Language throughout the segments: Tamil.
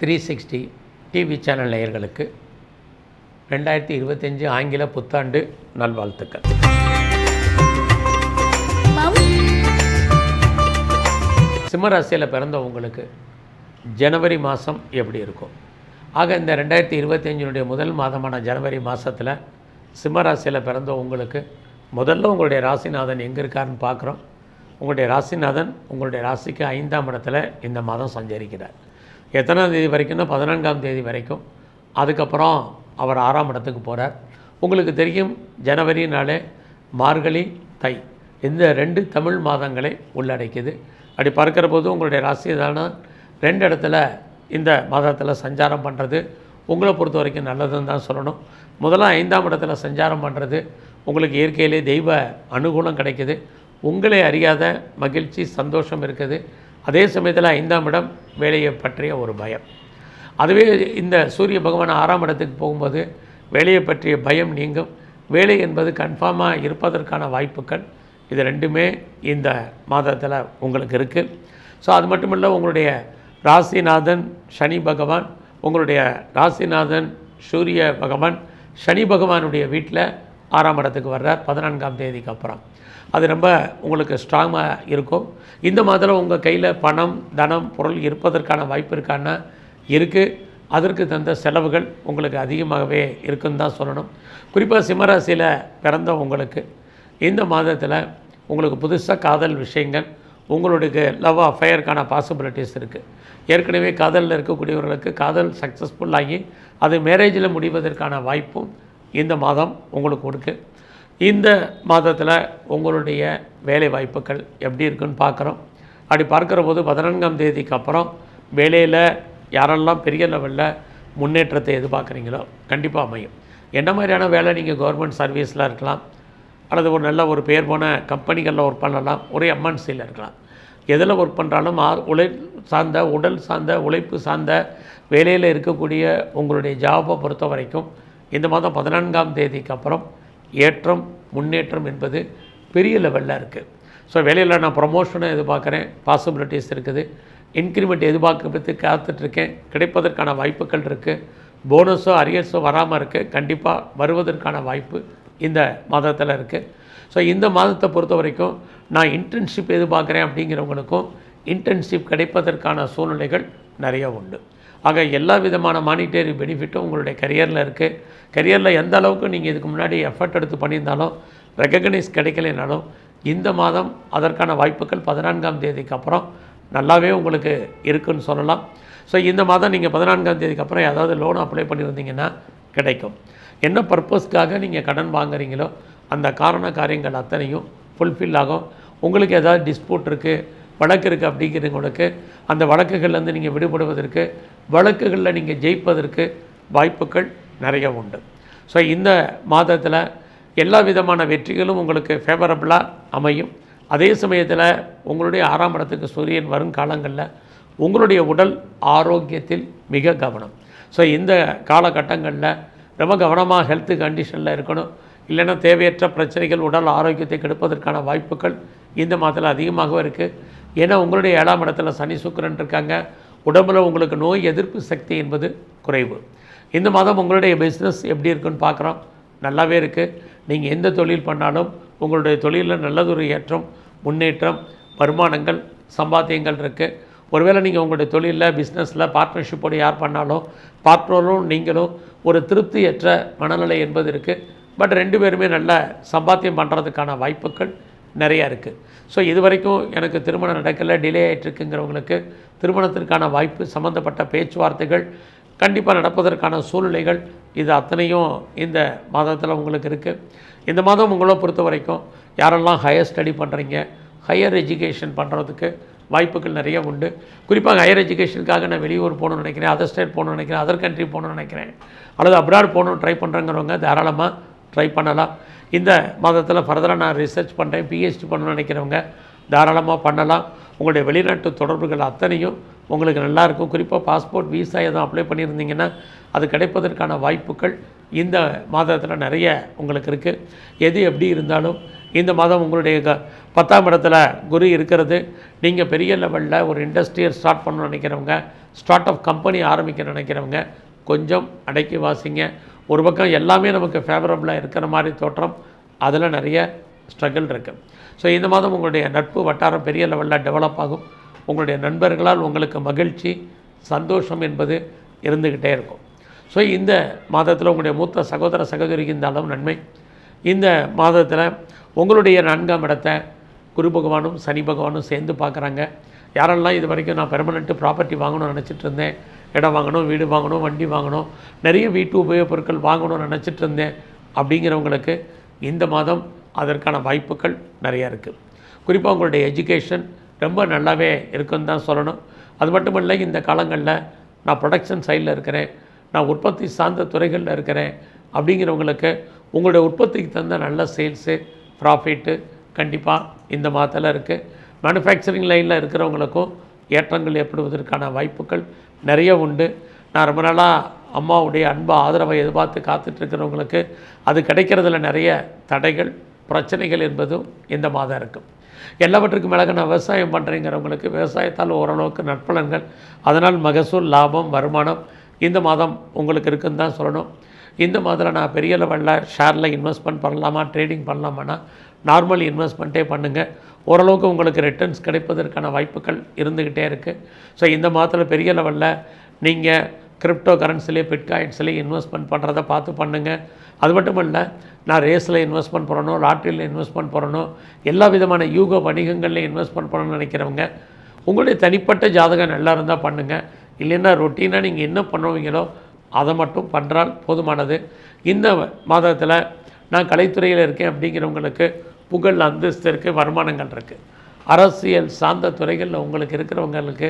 த்ரீ சிக்ஸ்டி டிவி சேனல் நேயர்களுக்கு ரெண்டாயிரத்தி இருபத்தஞ்சு ஆங்கில புத்தாண்டு நல்வாழ்த்துக்கள். சிம்மராசியில் பிறந்த உங்களுக்கு ஜனவரி மாதம் எப்படி இருக்கும்? ஆக இந்த ரெண்டாயிரத்தி இருபத்தஞ்சினுடைய முதல் மாதமான ஜனவரி மாதத்தில் சிம்மராசியில் பிறந்த உங்களுக்கு முதல்ல உங்களுடைய ராசிநாதன் எங்கே இருக்காருன்னு பார்க்குறோம். உங்களுடைய ராசிநாதன் உங்களுடைய ராசிக்கு ஐந்தாம் இடத்துல இந்த மாதம் சஞ்சரிக்கிறார். எத்தனாம் தேதி வரைக்கும்னா பதினான்காம் தேதி வரைக்கும். அதுக்கப்புறம் அவர் ஆறாம் இடத்துக்கு போகிறார் உங்களுக்கு தெரியும் ஜனவரினாலே மார்கழி தை. இந்த ரெண்டு தமிழ் மாதங்களை உள்ளடக்கியது. அப்படி பார்க்குற போது உங்களுடைய ராசிதான ரெண்டு இடத்துல இந்த மாதத்தில் சஞ்சாரம் பண்ணுறது உங்களை பொறுத்த வரைக்கும் நல்லதுன்னு தான் சொல்லணும். முதல்ல ஐந்தாம் இடத்துல சஞ்சாரம் பண்ணுறது உங்களுக்கு இயற்கையிலே தெய்வ அனுகூலம் கிடைக்குது. உங்களை அறியாத மகிழ்ச்சி சந்தோஷம் இருக்குது. அதே சமயத்தில் ஐந்தாம் இடம் வேலையை பற்றிய ஒரு பயம். அதுவே இந்த சூரிய பகவான் ஆறாம் இடத்துக்கு போகும்போது வேலையை பற்றிய பயம் நீங்கும். வேலை என்பது கன்ஃபார்மாக இருப்பதற்கான வாய்ப்புகள் இது ரெண்டுமே இந்த மாதத்தில் உங்களுக்கு இருக்குது ஸோ அது மட்டும் இல்லை உங்களுடைய ராசிநாதன் சனி பகவான் உங்களுடைய ராசிநாதன் சூரிய பகவான் சனி பகவானுடைய வீட்டில் ஆறாம் இடத்துக்கு வர்றார் பதினான்காம் தேதிக்கு அப்புறம். அது ரொம்ப உங்களுக்கு ஸ்ட்ராங்காக இருக்கும். இந்த மாதத்தில் உங்கள் கையில் பணம் தனம் பொருள் இருப்பதற்கான வாய்ப்பு இருக்கான்னா இருக்குது அதற்கு தந்த செலவுகள் உங்களுக்கு அதிகமாகவே இருக்குன்னு தான் சொல்லணும். குறிப்பாக சிம்மராசியில் பிறந்த உங்களுக்கு இந்த மாதத்தில் உங்களுக்கு புதுசாக காதல் விஷயங்கள் உங்களுக்கு லவ் அஃபயருக்கான பாசிபிலிட்டிஸ் இருக்குது ஏற்கனவே காதலில் இருக்கக்கூடியவர்களுக்கு காதல் சக்ஸஸ்ஃபுல் ஆகி அது மேரேஜில் முடிவதற்கான வாய்ப்பும் இந்த மாதம் உங்களுக்கு கொடுக்கு இந்த மாதத்தில் உங்களுடைய வேலை வாய்ப்புகள் எப்படி இருக்குன்னு பார்க்குறோம். அப்படி பார்க்குற போது பதினான்காம் தேதிக்கு அப்புறம் வேலையில் யாரெல்லாம் பெரிய லெவலில் முன்னேற்றத்தை எதிர்பார்க்குறீங்களோ கண்டிப்பாக அமையும். என்ன மாதிரியான வேலை நீங்கள் கவர்மெண்ட் சர்வீஸில் இருக்கலாம் அல்லது ஒரு நல்ல ஒரு பேர் போன கம்பெனிகளில் ஒர்க் பண்ணலாம் ஒரே எம்என்சியில் இருக்கலாம். எதில் ஒர்க் பண்ணுறாலும் உழை சார்ந்த உடல் சார்ந்த உழைப்பு சார்ந்த வேலையில் இருக்கக்கூடிய உங்களுடைய ஜாபை பொறுத்த வரைக்கும் இந்த மாதம் பதினான்காம் தேதிக்கு அப்புறம் ஏற்றம் முன்னேற்றம் என்பது பெரிய லெவலில் இருக்குது ஸோ வேலையில் நான் ப்ரொமோஷனை எதிர்பார்க்குறேன் பாசிபிலிட்டிஸ் இருக்குது. இன்க்ரிமெண்ட் எதிர்பார்க்கறது காத்துட்ருக்கேன். கிடைப்பதற்கான வாய்ப்புகள் இருக்குது போனஸோ அரியர்ஸோ வராமல் இருக்குது கண்டிப்பாக வருவதற்கான வாய்ப்பு இந்த மாதத்தில் இருக்குது ஸோ இந்த மாதத்தை பொறுத்த வரைக்கும் நான் இன்டர்ன்ஷிப் எதிர்பார்க்குறேன் அப்படிங்கிறவங்களுக்கும் இன்டர்ன்ஷிப் கிடைப்பதற்கான சூழ்நிலைகள் நிறைய உண்டு. ஆக எல்லா விதமான மானிட்டரி பெனிஃபிட்டும் உங்களுடைய கரியரில் இருக்குது கரியரில் எந்த அளவுக்கு நீங்கள் இதுக்கு முன்னாடி எஃபர்ட் எடுத்து பண்ணியிருந்தாலும் ரெக்கக்னைஸ் கிடைக்கலைனாலும் இந்த மாதம் அதற்கான வாய்ப்புகள் பதினான்காம் தேதிக்கு அப்புறம் நல்லாவே உங்களுக்கு இருக்குன்னு சொல்லலாம். ஸோ இந்த மாதம் நீங்கள் பதினான்காம் தேதிக்கு அப்புறம் ஏதாவது லோன் அப்ளை பண்ணியிருந்தீங்கன்னா கிடைக்கும். என்ன பர்பஸ்க்காக நீங்கள் கடன் வாங்குறீங்களோ அந்த காரண காரியங்கள் அத்தனையும் ஃபுல்ஃபில் ஆகும். உங்களுக்கு ஏதாவது டிஸ்பியூட் இருக்குது வழக்கு இருக்குது அப்படிங்கிறவங்களுக்கு அந்த வழக்குகள்லேருந்து நீங்கள் விடுபடுவதற்கு வழக்குகளில் நீங்கள் ஜெயிப்பதற்கு வாய்ப்புகள் நிறைய உண்டு ஸோ இந்த மாதத்தில் எல்லா விதமான வெற்றிகளும் உங்களுக்கு ஃபேவரபுளாக அமையும். அதே சமயத்தில் உங்களுடைய ஆறாம் இடத்துக்கு சூரியன் வரும் காலங்களில் உங்களுடைய உடல் ஆரோக்கியத்தில் மிக கவனம். ஸோ இந்த காலகட்டங்களில் ரொம்ப கவனமாக ஹெல்த் கண்டிஷனில் இருக்கணும். இல்லைன்னா தேவையற்ற பிரச்சனைகள் உடல் ஆரோக்கியத்தை கெடுப்பதற்கான வாய்ப்புகள் இந்த மாதத்தில் அதிகமாகவும் இருக்குது ஏன்னா உங்களுடைய ஏழாம் இடத்துல சனி சுக்கரன் இருக்காங்க. உடம்புல உங்களுக்கு நோய் எதிர்ப்பு சக்தி என்பது குறைவு. இந்த மாதம் உங்களுடைய பிஸ்னஸ் எப்படி இருக்குன்னு பார்க்குறோம். நல்லாவே இருக்குது நீங்கள் எந்த தொழில் பண்ணாலும் உங்களுடைய தொழிலில் நல்லதொரு ஏற்றம் முன்னேற்றம் வருமானங்கள் சம்பாத்தியங்கள் இருக்குது ஒருவேளை நீங்கள் உங்களுடைய தொழிலில் பிஸ்னஸில் பார்ட்னர்ஷிப்போடு யார் பண்ணாலும் பார்ட்னரும் நீங்களும் ஒரு திருப்தியற்ற மனநிலை என்பது இருக்குது பட் ரெண்டு பேருமே நல்ல சம்பாத்தியம் பண்ணுறதுக்கான வாய்ப்புகள் நிறையா இருக்குது ஸோ இது வரைக்கும் எனக்கு திருமணம் நடக்கலை டிலே ஆகிட்டுருக்குங்கிறவங்களுக்கு திருமணத்திற்கான வாய்ப்பு சம்மந்தப்பட்ட பேச்சுவார்த்தைகள் கண்டிப்பாக நடப்பதற்கான சூழ்நிலைகள் இது அத்தனையும் இந்த மாதத்தில் உங்களுக்கு இருக்குது இந்த மாதம் உங்களை பொறுத்த வரைக்கும் யாரெல்லாம் ஹையர் ஸ்டடி பண்ணுறீங்க ஹையர் எஜுகேஷன் பண்ணுறதுக்கு வாய்ப்புகள் நிறைய உண்டு. குறிப்பாக ஹையர் எஜுகேஷனுக்காக நான் வெளியூர் போகணும்னு நினைக்கிறேன் அதர் ஸ்டேட் போகணும்னு நினைக்கிறேன் அதர் கண்ட்ரி போகணும்னு நினைக்கிறேன் அல்லது அப்ராட் போகணும்னு ட்ரை பண்ணுறங்கிறவங்க தாராளமாக ட்ரை பண்ணலாம். இந்த மாதத்தில் ஃபர்தராக நான் ரிசர்ச் பண்ணுறேன் பிஹெச்டி பண்ணணும்னு நினைக்கிறவங்க தாராளமாக பண்ணலாம். உங்களுடைய வெளிநாட்டு தொடர்புகள் அத்தனையும் உங்களுக்கு நல்லாயிருக்கும் குறிப்பாக பாஸ்போர்ட் விசா எதுவும் அப்ளை பண்ணியிருந்தீங்கன்னா அது கிடைப்பதற்கான வாய்ப்புகள் இந்த மாதத்தில் நிறைய உங்களுக்கு இருக்குது எது எப்படி இருந்தாலும் இந்த மாதம் உங்களுடைய க பத்தாம் இடத்துல குரு இருக்கிறது. நீங்கள் பெரிய லெவலில் ஒரு இண்டஸ்ட்ரியல் ஸ்டார்ட் பண்ணணும்னு நினைக்கிறவங்க ஸ்டார்ட் அப் கம்பெனி ஆரம்பிக்க நினைக்கிறவங்க கொஞ்சம் அடக்கி வாசிங்க. ஒரு பக்கம் எல்லாமே நமக்கு ஃபேவரபுளாக இருக்கிற மாதிரி தோற்றம் அதில் நிறைய ஸ்ட்ரகிள் இருக்குது ஸோ இந்த மாதம் உங்களுடைய நட்பு வட்டாரம் பெரிய லெவலில் டெவலப் ஆகும். உங்களுடைய நண்பர்களால் உங்களுக்கு மகிழ்ச்சி சந்தோஷம் என்பது இருந்துக்கிட்டே இருக்கும். ஸோ இந்த மாதத்தில் உங்களுடைய மூத்த சகோதர சகோதரிக்கு இந்த அளவு நன்மை. இந்த மாதத்தில் உங்களுடைய நான்காம் இடத்தை குரு பகவானும் சனி பகவானும் சேர்ந்து பார்க்குறாங்க. யாரெல்லாம் இது வரைக்கும் நான் பெர்மனெண்ட்டு ப்ராப்பர்ட்டி வாங்கணும்னு நினச்சிட்டு இருந்தேன் இடம் வாங்கணும் வீடு வாங்கணும் வண்டி வாங்கணும் நிறைய வீட்டு உபயோகப் பொருட்கள் வாங்கணும்னு நினச்சிட்டு இருந்தேன். அப்படிங்கிறவங்களுக்கு இந்த மாதம் அதற்கான வாய்ப்புகள் நிறையா இருக்குது குறிப்பாக உங்களுடைய எஜுகேஷன் ரொம்ப நல்லாவே இருக்குன்னு தான் சொல்லணும். அது மட்டும் இல்லை இந்த காலங்களில் நான் ப்ரொடக்ஷன் சைடில் இருக்கிறேன். நான் உற்பத்தி சார்ந்த துறைகளில் இருக்கிறேன். அப்படிங்கிறவங்களுக்கு உங்களுடைய உற்பத்திக்கு தகுந்த நல்ல சேல்ஸு ப்ராஃபிட்டு கண்டிப்பாக இந்த மாதத்தில் இருக்குது மேனுஃபேக்சரிங் லைனில் இருக்கிறவங்களுக்கும் ஏற்றங்கள் ஏற்படுவதற்கான வாய்ப்புகள் நிறைய உண்டு. நான் ரொம்ப நாளாக அம்மாவுடைய அன்பு ஆதரவை எதிர்பார்த்து காத்துட்ருக்கிறவங்களுக்கு அது கிடைக்கிறதுல நிறைய தடைகள் பிரச்சனைகள் என்பதும் இந்த மாதம் இருக்கும். எல்லாவற்றுக்கும் மேலாக நான் விவசாயம் பண்ணுறேங்கிறவங்களுக்கு விவசாயத்தால் ஓரளவுக்கு நற்பலன்கள் அதனால் மகசூல் லாபம் வருமானம் இந்த மாதம் உங்களுக்கு இருக்குன்னு தான் சொல்லணும். இந்த மாதத்தில் நான் பெரிய லெவலில் ஷேரில் இன்வெஸ்ட்மெண்ட் பண்ணலாமா ட்ரேடிங் பண்ணலாமான்னா நார்மல் இன்வெஸ்ட்மெண்ட்டே பண்ணுங்கள் ஓரளவுக்கு உங்களுக்கு ரிட்டர்ன்ஸ் கிடைப்பதற்கான வாய்ப்புகள் இருந்துக்கிட்டே இருக்குது ஸோ இந்த மாதத்தில் பெரிய லெவலில் நீங்கள் கிரிப்டோ கரன்சிலே பிட்காயின்ஸ்லேயே இன்வெஸ்ட்மெண்ட் பண்ணுறத பார்த்து பண்ணுங்கள் அது மட்டும் இல்லை நான் ரேஸில் இன்வெஸ்ட்மெண்ட் பண்ணணும் லாட்ரியில் இன்வெஸ்ட்மெண்ட் பண்ணணும் எல்லா விதமான யூக வணிகங்களில் இன்வெஸ்ட்மெண்ட் பண்ணணும்னு நினைக்கிறவங்க உங்களுடைய தனிப்பட்ட ஜாதகம் நல்லா இருந்தால் பண்ணுங்கள் இல்லைன்னா ரொட்டீனாக நீங்கள் என்ன பண்ணுவீங்களோ அதை மட்டும் பண்ணுறால் போதுமானது. இந்த மாதத்தில் நான் கலைத்துறையில் இருக்கேன் அப்படிங்கிறவங்களுக்கு புகழ் அந்தஸ்து இருக்குது வருமானங்கள் இருக்குது அரசியல் சார்ந்த துறைகளில் உங்களுக்கு இருக்கிறவங்களுக்கு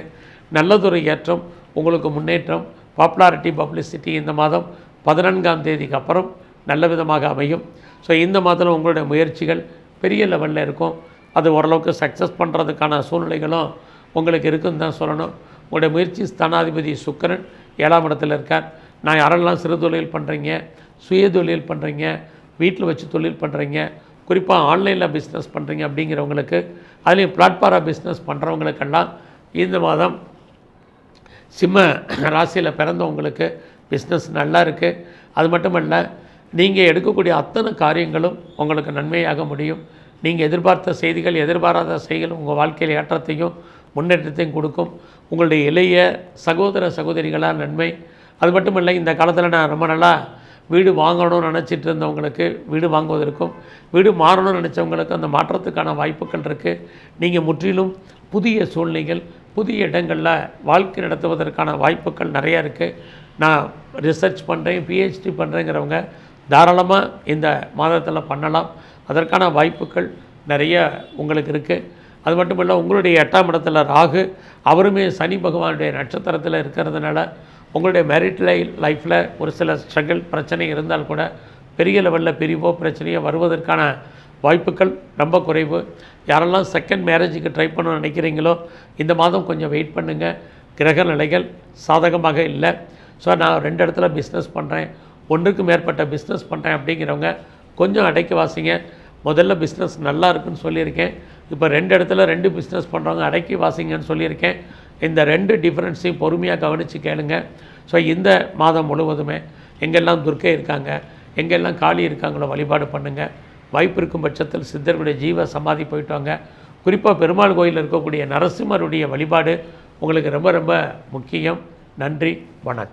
நல்லதொரு ஏற்றம் உங்களுக்கு முன்னேற்றம் பாப்புலாரிட்டி பப்ளிசிட்டி இந்த மாதம் பதினான்காம் தேதிக்கு அப்புறம் நல்ல விதமாக அமையும். ஸோ இந்த மாதத்தில் உங்களுடைய முயற்சிகள் பெரிய லெவலில் இருக்கும். அது ஓரளவுக்கு சக்ஸஸ் பண்ணுறதுக்கான சூழ்நிலைகளும் உங்களுக்கு இருக்குன்னு தான் சொல்லணும். உங்களுடைய முயற்சி ஸ்தானாதிபதி சுக்கரன் ஏழாம் இடத்தில் இருக்கார். நான் யாரெல்லாம் சிறு தொழில் பண்ணுறீங்க சுய தொழில் பண்ணுறீங்க வீட்டில் வச்சு தொழில் பண்ணுறீங்க குறிப்பாக ஆன்லைனில் பிஸ்னஸ் பண்ணுறீங்க அப்படிங்கிறவங்களுக்கு அதுலேயும் பிளாட்ஃபாராக பிஸ்னஸ் பண்ணுறவங்களுக்கெல்லாம் இந்த மாதம் சிம்ம ராசியில் பிறந்தவங்களுக்கு பிஸ்னஸ் நல்லா இருக்குது அது மட்டும் இல்லை நீங்கள் எடுக்கக்கூடிய அத்தனை காரியங்களும் உங்களுக்கு நன்மையாக முடியும். நீங்கள் எதிர்பார்த்த செய்திகள் எதிர்பாராத செய்திகள் உங்கள் வாழ்க்கையில் ஏற்றத்தையும் முன்னேற்றத்தையும் கொடுக்கும். உங்களுடைய இளைய சகோதர சகோதரிகளாக நன்மை அது மட்டும் இல்லை இந்த காலத்தில் நான் ரொம்ப நல்லா வீடு வாங்கணும்னு நினச்சிட்டு இருந்தவங்களுக்கு வீடு வாங்குவதற்கும் வீடு மாறணும்னு நினச்சவங்களுக்கு அந்த மாற்றத்துக்கான வாய்ப்புகள் இருக்குது நீங்கள் முற்றிலும் புதிய சூழ்நிலைகள் புதிய இடங்களில் வாழ்க்கை நடத்துவதற்கான வாய்ப்புகள் நிறையா இருக்குது நான் ரிசர்ச் பண்ணுறேன் பிஹெச்டி பண்ணுறேங்கிறவங்க தாராளமாக இந்த மாதத்தில் பண்ணலாம். அதற்கான வாய்ப்புகள் நிறைய உங்களுக்கு இருக்குது அது மட்டும் இல்லை உங்களுடைய எட்டாம் இடத்துல ராகு அவருமே சனி பகவானுடைய நட்சத்திரத்தில் இருக்கிறதுனால உங்களுடைய மேரிட் லை லைஃப்பில் ஒரு சில ஸ்ட்ரகிள் பிரச்சனை இருந்தால் கூட பெரிய லெவலில் பிரிவோ பிரச்சனையோ வருவதற்கான வாய்ப்புகள் ரொம்ப குறைவு. யாரெல்லாம் செகண்ட் மேரேஜுக்கு ட்ரை பண்ண நினைக்கிறீங்களோ இந்த மாதம் கொஞ்சம் வெயிட் பண்ணுங்கள் கிரக நிலைகள் சாதகமாக இல்லை. ஸோ நான் ரெண்டு இடத்துல பிஸ்னஸ் பண்ணுறேன் ஒன்றுக்கு மேற்பட்ட பிஸ்னஸ் பண்ணுறேன் அப்படிங்கிறவங்க கொஞ்சம் அடைக்க வாசிங்க. முதல்ல பிஸ்னஸ் நல்லா இருக்குன்னு சொல்லியிருக்கேன். இப்போ ரெண்டு இடத்துல ரெண்டு பிஸ்னஸ் பண்ணுறவங்க அடக்கி வாசிங்கன்னு சொல்லியிருக்கேன். இந்த ரெண்டு டிஃப்ரென்ஸையும் பொறுமையாக கவனித்து கேளுங்க. ஸோ இந்த மாதம் முழுவதுமே எங்கெல்லாம் துர்க்கை இருக்காங்க எங்கெல்லாம் காளி இருக்காங்களோ வழிபாடு பண்ணுங்கள் வாய்ப்பு இருக்கும் பட்சத்தில் சித்தருடைய ஜீவ சமாதி போயிட்டவங்க குறிப்பாக பெருமாள் கோயிலில் இருக்கக்கூடிய நரசிம்மருடைய வழிபாடு உங்களுக்கு ரொம்ப ரொம்ப முக்கியம். நன்றி வணக்கம்.